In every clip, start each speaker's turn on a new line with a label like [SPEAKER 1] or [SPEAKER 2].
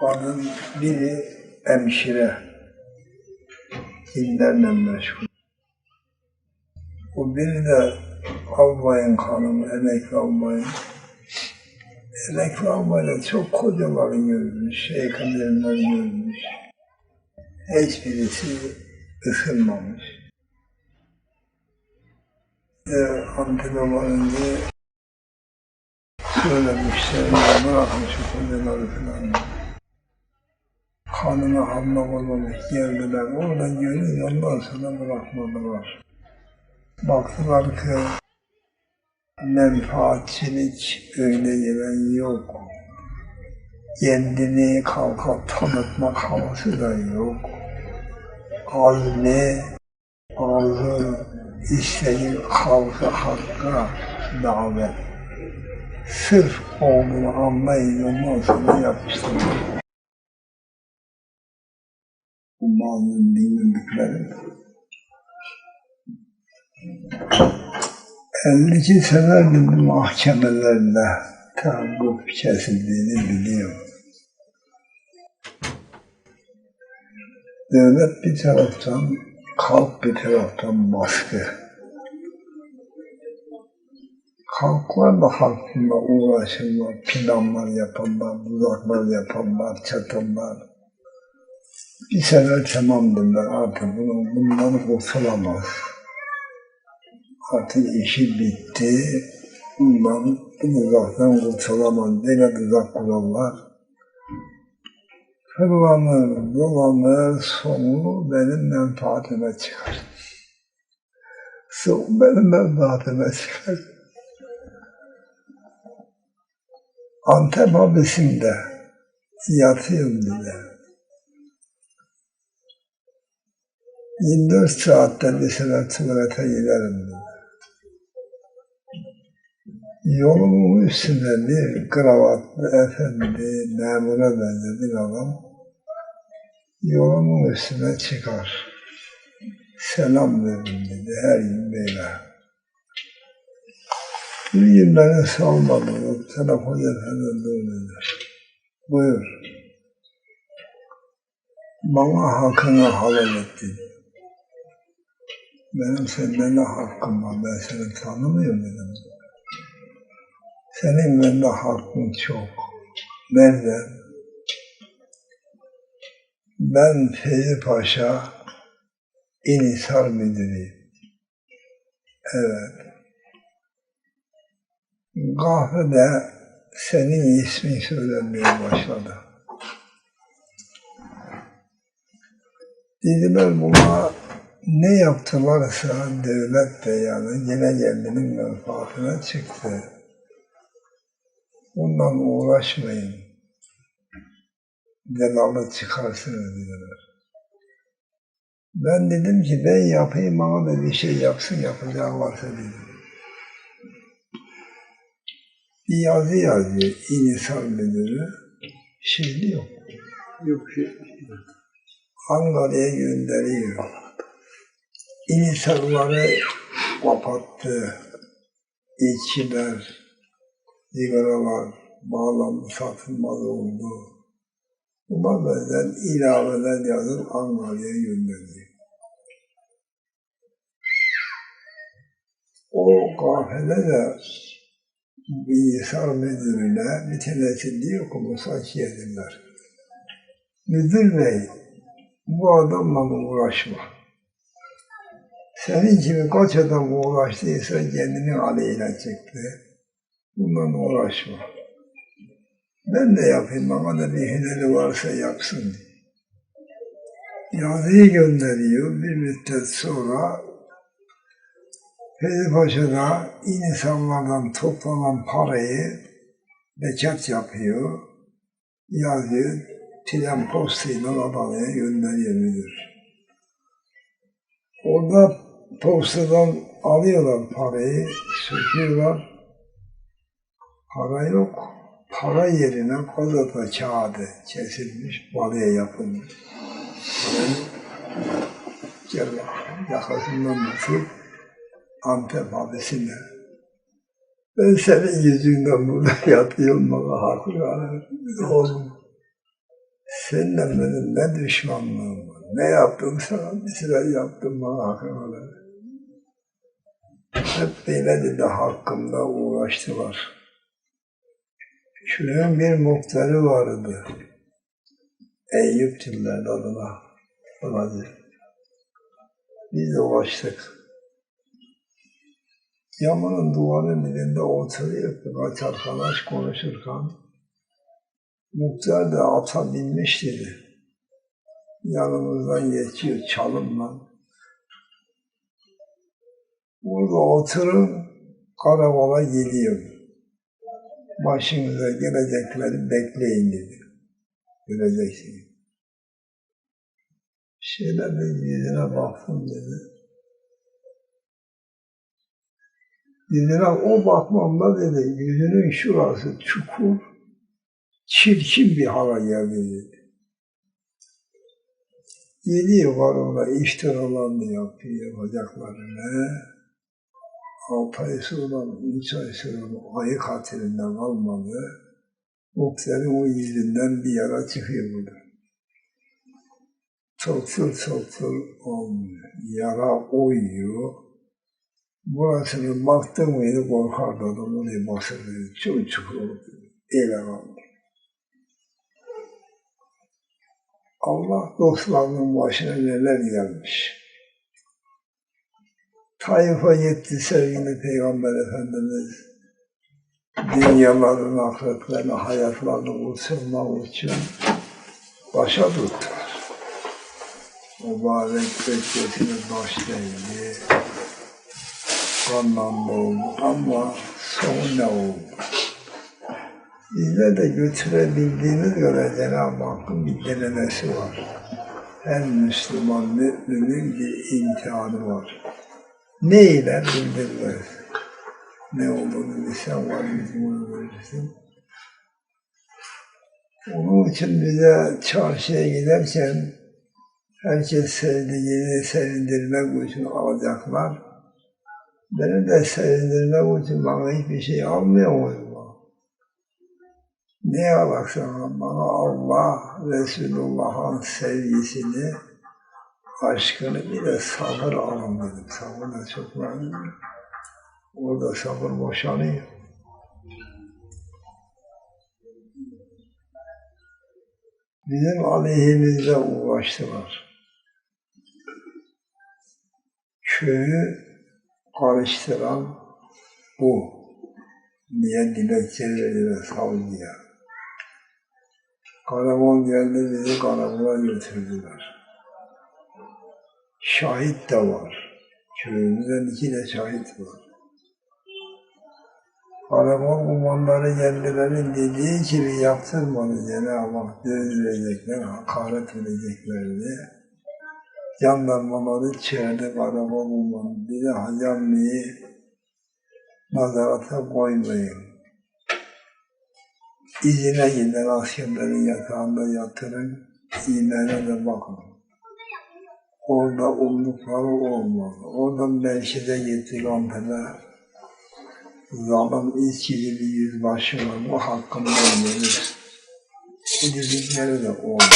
[SPEAKER 1] Kadın biri hemşire. Dinlerle meşgul. O biri de albayın hanımı, emekli albayın. Emekli albayla çok kocaları görmüş, şeyhler görmüş. Hiçbirisi ısınmamış. E, Antep'e varınca söylemişler, ya bırakın şu kocaları falan. Kanına hamle olmamış geldiler. Orada görünce ondan sonra bırakmadılar. Baktılar ki menfaatçilik öyle gelen yok. Kendini kalkıp tanıtmak havası da yok. Azmi, arzu, isteği kalka hakka davet. Sırf olduğunu anlayın ondan sonra yapıştırmak. Bu mazlum dinledikleri. 52 senedir bu mahkemelerde tahakkuk kesildiğini biliyorum. Devlet bir taraftan, halk bir taraftan baskı. Halklar da halkla uğraşırlar, planlar yaparlar, uzaklar yaparlar, çatarlar. Bir sefer tamam dediler artık bunu, bundan kurtulamaz. Artık işi bitti. Bundan bu uzaktan kurtulamaz. Böyle uzak kurallar. Fırlanır, dolanır, sonu benim menfaatime çıkar. Son benim menfaatime çıkar. Antep abisinde yatıyorum bile. 24 saatte bir sefer tuvalete giderim. Yolumun üstünde bir kravatlı efendi, memura benzedi bir adam. Yolumun üstüne çıkar. Selam verin dedi her gün böyle. Bir gün beni salmadı. Telefon efendim dedi. Buyur. Bana hakkını halal et. Benim senden ne hakkım var, ben seni tanımıyorum dedim. Senin bende hakkın çok. Nerede? Ben Feyzi Paşa İnisar Müdürüyüm. Evet. Kahvede senin ismin söylenmeye başladı. Dediler buna ne yaptılarsa devlet de yani yine kendinin menfaatine çıktı. Bundan uğraşmayın. Delalı çıkarsınız dediler. Ben dedim ki ben yapayım ama da bir şey yapsın yapacağı varsa dedim. Bir yazı yazıyor İnisar Müdürü. Şeyli yok.
[SPEAKER 2] Yok şey.
[SPEAKER 1] Ankara'ya gönderiyor. İnisarları kapattı. İçkiler, sigaralar bağlandı, satılmaz oldu. Buna benzer ilaveler yazıp Ankara'ya gönderiyor. O kafede de bilgisayar müdürüne bir tanesi diyor ki Kiyediler. Müdür bey, bu adamla uğraşma. Senin gibi kaç adam uğraştıysa kendini aleyhine çekti. Bundan uğraşma. Ben de yapayım ama da bir hüneri varsa yapsın. Yazıyı gönderiyor. Bir müddet sonra Feyzi Paşa'da insanlardan toplanan parayı bekat yapıyor. Yazıyor. Tren postayla Adana'ya gönderiyor müdür. Orada postadan alıyorlar parayı, söküyorlar. Para yok. Para yerine gazete kağıdı kesilmiş, balya yapılmış. Gel yakasından tutup Antep abisine. Ben senin yüzünden burada yatıyorum bana haklı. Oğlum. Seninle benim ne düşmanlığım var. Ne yaptım sana bir sıra yaptım bana hakkında. Hep böyle dedi hakkımda uğraştılar. Köyün bir muhtarı vardı. Eyüp Tüller adına. Adına. Biz de uğraştık. Yamanın duvarın dibinde oturuyor birkaç arkadaş konuşurken muhtar da ata binmiş dedi. Yanımızdan geçiyor çalımla. Burada oturun karakola gidiyorum. Başınıza gelecekleri bekleyin dedi. Göreceksiniz. Şöyle bir yüzüne baktım dedi. Yüzüne o bakmamda dedi, yüzünün şurası çukur, çirkin bir hava geldi dedi. Yedi var ona iftiralarını yapıyor yapacaklarını. Sonra, üç ay sonra ayı katilinden kalmadı. Muhtarın o yüzünden bir yara çıkıyor burada. Tıltıl olmuyor. Yara uyuyor. Burasını baktım mıydı korkardı adam oraya basırdı. Çok çukur oldu. Ele kaldı. Allah dostlarının başına neler gelmiş. Taif'a gitti sevgili Peygamber Efendimiz. Dünyaların ahiretlerini, hayatlarını kurtarmak için başa tuttular. Mübarek bekletine baş değdi. Kanlanma oldu ama sonu ne oldu? Bizde de götürebildiğimiz göre Cenab-ı Hakk'ın bir denemesi var. Her Müslüman müminin bir imtihanı var. Ne ile bildirmez. Ne olduğunu var bizim verirsin. Onun için bize çarşıya giderken herkes sevdiğini sevindirmek için alacaklar. Beni de sevindirmek için bana hiçbir şey almıyor? Ne alaksan bana Allah Resulullah'ın sevgisini, aşkını bir sabır alın dedim. Sabır da çok önemli. Orada sabır boşanıyor. Bizim aleyhimizde uğraştılar. Köyü karıştıran bu. Niye dilekçe verdiler savcıya? Karamol geldi bizi karakola götürdüler. Şahit de var. Köyümüzden iki de şahit var. Karamol kumandanı kendilerinin dediği gibi yaptırmadı Cenab-ı Hak. Dövülecekler, hakaret edecekler diye. Jandarmaları çağırdı karamol kumandanı. Bir de hacamliği nazarata koymayın. İzine giden askerlerin yatağında yatırın, iğnene de bakın. Orada umdukları olmalı. Oradan Merşid'e gitti Gampe'de. Zalim içkili bir yüzbaşı var. Bu hakkında gelir. Bu dedikleri de olmadı.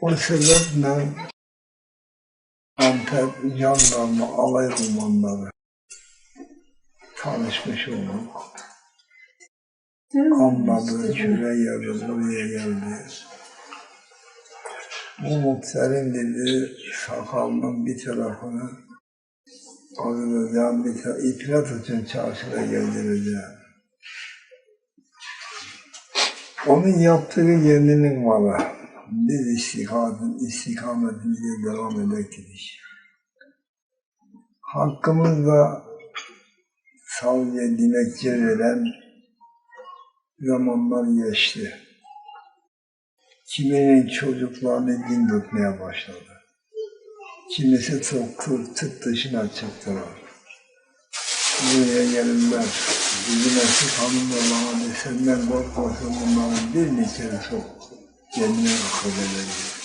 [SPEAKER 1] O sebeple Antep jandarma alay kumandanı tanışmış olduk. Anladı, küre geldi, buraya geldi. Bu muhtarın dedi, sakalının bir tarafını alacağım, bir tarafı iprat için çarşıda gezdireceğim. Onun yaptığı kendinin malı. Biz istikamet, istikametimize devam edektik. Hakkımızda savcıya dilekçe veren zamanlar geçti. Kiminin çocuklarını din tutmaya başladı. Kimisi çok tıp, tıp dışına çıktılar. Buraya gelinler. Bizim eski hanımla bana de senden korkmasın bunların bir içeri sok. Kendine akıl edecek.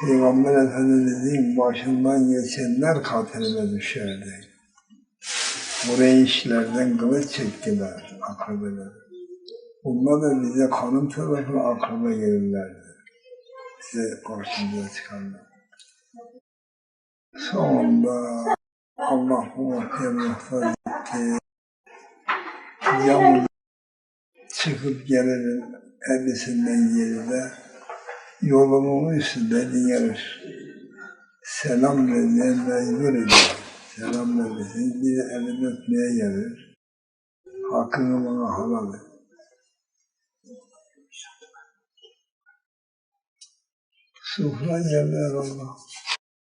[SPEAKER 1] Peygamber Efendimiz'in başından geçenler katilime düşerdi. Buraya işlerden kılıç çektiler akabeler. Bunlar da bize kanım tarafına akraba gelirlerdi. Bize karşımıza çıkanlar. Sonunda Allah bu ortaya muhtaç etti. Yalnız çıkıp gelirim elbisinden geride. Yolumun üstünde diğer selam verdiğim mecbur ediyor. Selam vermesin, bir elini öpmeye gelir. Hakkını bana halal et. 主啊，念了了。